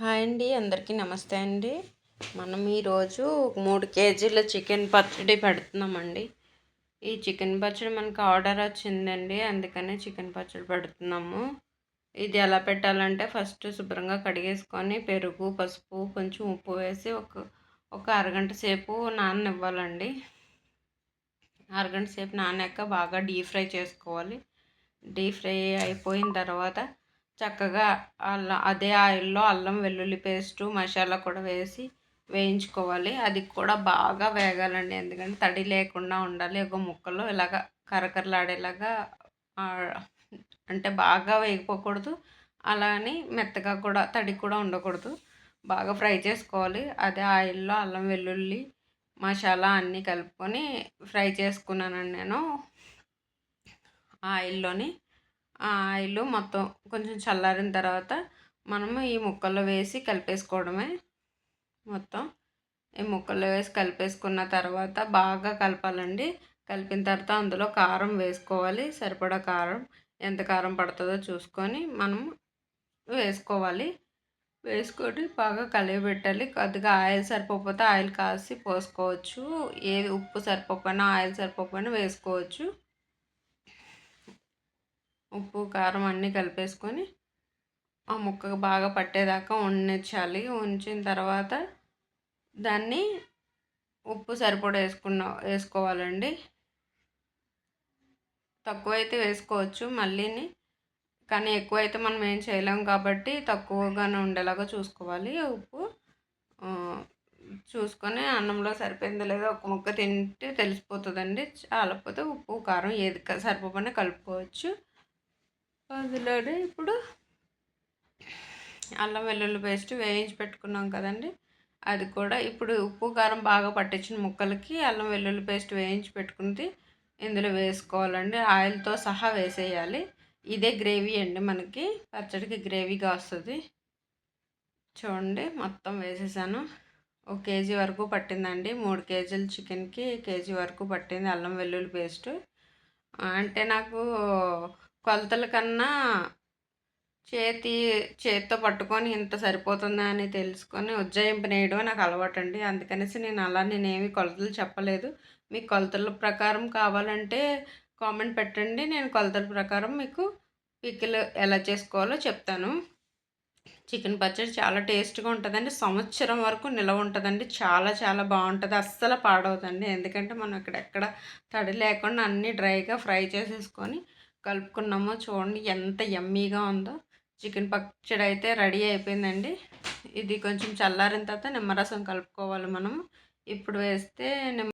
Hi అండి అందరికీ నమస్తే అండి. మనం ఈరోజు మూడు కేజీల చికెన్ పచ్చడి పెడుతున్నామండి. ఈ చికెన్ పచ్చడి మనకు ఆర్డర్ వచ్చిందండి అందుకనే చికెన్ పచ్చడి పెడుతున్నాము. ఇది ఎలా పెట్టాలంటే ఫస్ట్ శుభ్రంగా కడిగేసుకొని పెరుగు పసుపు కొంచెం ఉప్పు వేసి ఒక ఒక అరగంట సేపు నాననివ్వాలండి. అరగంట సేపు నానాక బాగా డీప్ ఫ్రై చేసుకోవాలి. డీప్ ఫ్రై అయిపోయిన తర్వాత చక్కగా అల్లం అదే ఆయిల్లో అల్లం వెల్లుల్లి పేస్టు మసాలా కూడా వేసి వేయించుకోవాలి. అది కూడా బాగా వేగాలండి. ఎందుకంటే తడి లేకుండా ఉండాలి. ఒక ముక్కలు ఇలాగ కరకరలాడేలాగా అంటే బాగా వేగిపోకూడదు. అలానే మెత్తగా కూడా తడి కూడా ఉండకూడదు. బాగా ఫ్రై చేసుకోవాలి. అదే ఆయిల్లో అల్లం వెల్లుల్లి మసాలా అన్నీ కలుపుకొని ఫ్రై చేసుకున్నానండి నేను. ఆయిల్లోని ఆయిల్ మొత్తం కొంచెం చల్లారిన తర్వాత మనము ఈ ముక్కల్లో వేసి కలిపేసుకోవడమే మొత్తం. ఈ ముక్కల్లో వేసి కలిపేసుకున్న తర్వాత బాగా కలపాలండి. కలిపిన తర్వాత అందులో కారం వేసుకోవాలి. సరిపడా కారం ఎంత కారం పడుతుందో చూసుకొని మనం వేసుకోవాలి. వేసుకొని బాగా కలియబెట్టాలి. కొద్దిగా ఆయిల్ సరిపోకపోతే ఆయిల్ కాసి పోసుకోవచ్చు. ఏది ఉప్పు సరిపోకపోయినా ఆయిల్ సరిపోకపోయినా వేసుకోవచ్చు. ఉప్పు కారం అన్నీ కలిపేసుకొని ఆ ముక్కకు బాగా పట్టేదాకా ఉండించాలి ఉంచిన తర్వాత దాన్ని ఉప్పు సరిపడా వేసుకున్న వేసుకోవాలండి. తక్కువైతే వేసుకోవచ్చు. మళ్ళీని కానీ ఎక్కువైతే మనం ఏం చేయలేం కాబట్టి తక్కువగానే ఉండేలాగా చూసుకోవాలి. ఉప్పు చూసుకొని అన్నంలో సరిపోయిందో లేదో ఒక ముక్క తింటే తెలిసిపోతుందండి. చాలకపోతే ఉప్పు కారం ఏది సరిపోకుండా కలుపుకోవచ్చు. అందులోనే ఇప్పుడు అల్లం వెల్లుల్లి పేస్ట్ వేయించి పెట్టుకున్నాం కదండి. అది కూడా ఇప్పుడు ఉప్పు కారం బాగా పట్టించిన ముక్కలకి అల్లం వెల్లుల్లి పేస్ట్ వేయించి పెట్టుకుంది. ఇందులో వేసుకోవాలండి. ఆయిల్తో సహా వేసేయాలి. ఇదే గ్రేవీ అండి మనకి. పచ్చడికి గ్రేవీగా వస్తుంది. చూడండి మొత్తం వేసేసాను. ఒక కేజీ వరకు పట్టిందండి. మూడు కేజీల చికెన్కి కేజీ వరకు పట్టింది అల్లం వెల్లుల్లి పేస్ట్. అంటే నాకు కొలతల కన్నా చేతి చేతితో పట్టుకొని ఇంత సరిపోతుందా అని తెలుసుకొని ఉజ్జాయింపు నేయడం నాకు అలవాటు అండి అందుకనేసి నేను అలా నేనేమి కొలతలు చెప్పలేదు. మీకు కొలతల ప్రకారం కావాలంటే కామెంట్ పెట్టండి. నేను కొలతల ప్రకారం మీకు పిక్కిలు ఎలా చేసుకోవాలో చెప్తాను. చికెన్ పచ్చడి చాలా టేస్ట్గా ఉంటుందండి. సంవత్సరం వరకు నిలవ ఉంటుందండి. చాలా చాలా బాగుంటుంది. అస్సలు పాడవుతుంది ఎందుకంటే మనం ఇక్కడెక్కడ తడి లేకుండా అన్నీ డ్రైగా ఫ్రై చేసేసుకొని కలుపుకున్నామో. చూడండి ఎంత ఎమ్మీగా ఉందో. చికెన్ పచ్చడి అయితే రెడీ అయిపోయిందండి. ఇది కొంచెం చల్లారిన తర్వాత నిమ్మరసం కలుపుకోవాలి మనం ఇప్పుడు వేస్తే నిమ్మ